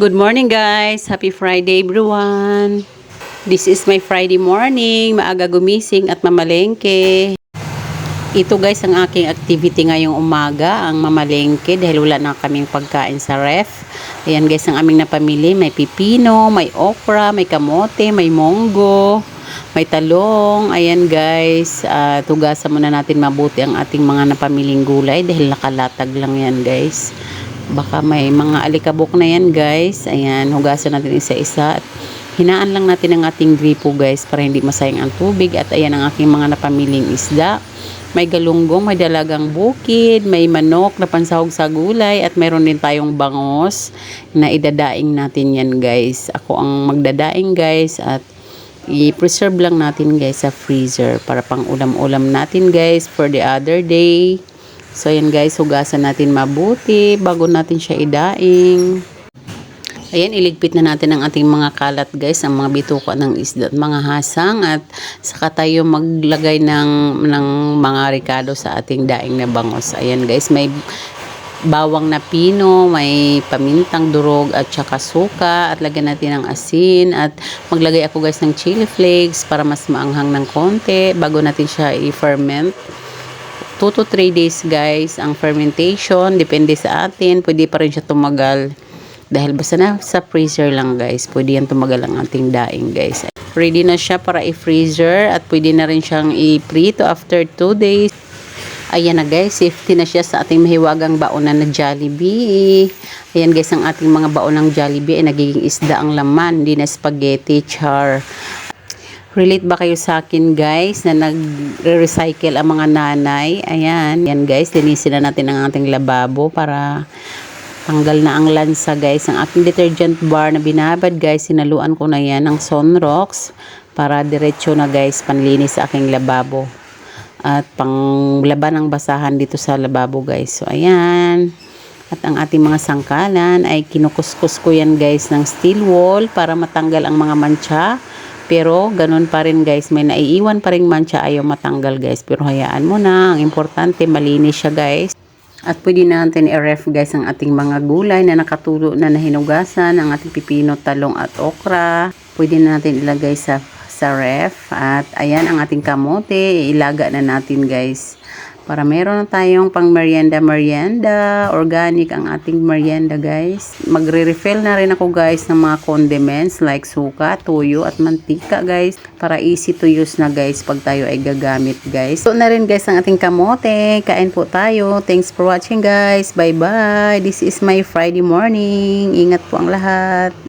Good morning guys! Happy Friday everyone! This is my Friday morning. Maaga gumising at mamalengke. Ito guys ang aking activity ngayong umaga, ang mamalengke dahil wala na kaming pagkain sa ref. Ayan guys ang aming napamili. May pipino, may okra, may kamote, may monggo, may talong. Ayan guys, uh, tugasan muna natin mabuti ang ating mga napamiling gulay dahil nakalatag lang yan guys. Baka may mga alikabok na yan guys. Ayan, hugasan natin isa-isa at hinaan lang natin ang ating gripo guys para hindi masayang ang tubig at ayan ang aking mga napamiling isda may galunggong, may dalagang bukid, may manok na pansahog sa gulay at mayroon din tayong bangos na idadaing natin yan guys. Ako ang magdadaing guys at i-preserve lang natin guys sa freezer para pang ulam-ulam natin guys for the other day. So yan guys, hugasan natin mabuti bago natin siya idaing. Ayan, iligpit na natin ang ating mga kalat guys, ang mga bituka ng isda at mga hasang at saka tayo maglagay ng, ng mga ricado sa ating daing na bangos. Ayan guys, may bawang na pino, may pamintang durog at saka suka at lagyan natin ng asin at maglagay ako guys ng chili flakes para mas maanghang ng konti bago natin siya i-ferment. 2 to 3 days guys ang fermentation, depende sa atin, pwede pa rin siya tumagal dahil basta na sa freezer lang guys, pwede yan tumagal ang ating daing guys. Ready na siya para i-freezer at pwede na rin siyang i-prito after 2 days. Ayan na guys, safety na siya sa ating mahiwagang baonan na Jollibee. Ayan guys, ang ating mga baon ng Jollibee ay nagiging isda ang laman, hindi na spaghetti, char. Relate ba kayo sa akin guys na nag-recycle ang mga nanay? Ayan, yan guys, linisin na natin ang ating lababo para tanggal na ang lansa guys. Ang aking detergent bar na binabad guys, sinaluan ko na yan ng Sunrox para diretso na guys panlinis sa aking lababo. At panglaban ng basahan dito sa lababo guys. So ayan. At ang ating mga sangkalan ay kinukuskus ko yan guys ng steel wool para matanggal ang mga mancha. Pero ganun pa rin guys, may naiiwan pa rin mancha ayaw matanggal guys. Pero hayaan mo na, ang importante malinis siya guys. At pwede natin i-ref guys ang ating mga gulay na nakatulo na nahinugasan, ang ating pipino, talong at okra. Pwede na natin ilagay sa, sa ref. At ayan ang ating kamote, ilaga na natin guys. Para meron na tayong pang merienda merienda, organic ang ating merienda guys. Magre-refill na rin ako guys ng mga condiments like suka, tuyo at mantika guys. Para easy to use na guys pag tayo ay gagamit guys. So na rin guys ang ating kamote. Kain po tayo. Thanks for watching guys. Bye bye. This is my Friday morning. Ingat po ang lahat.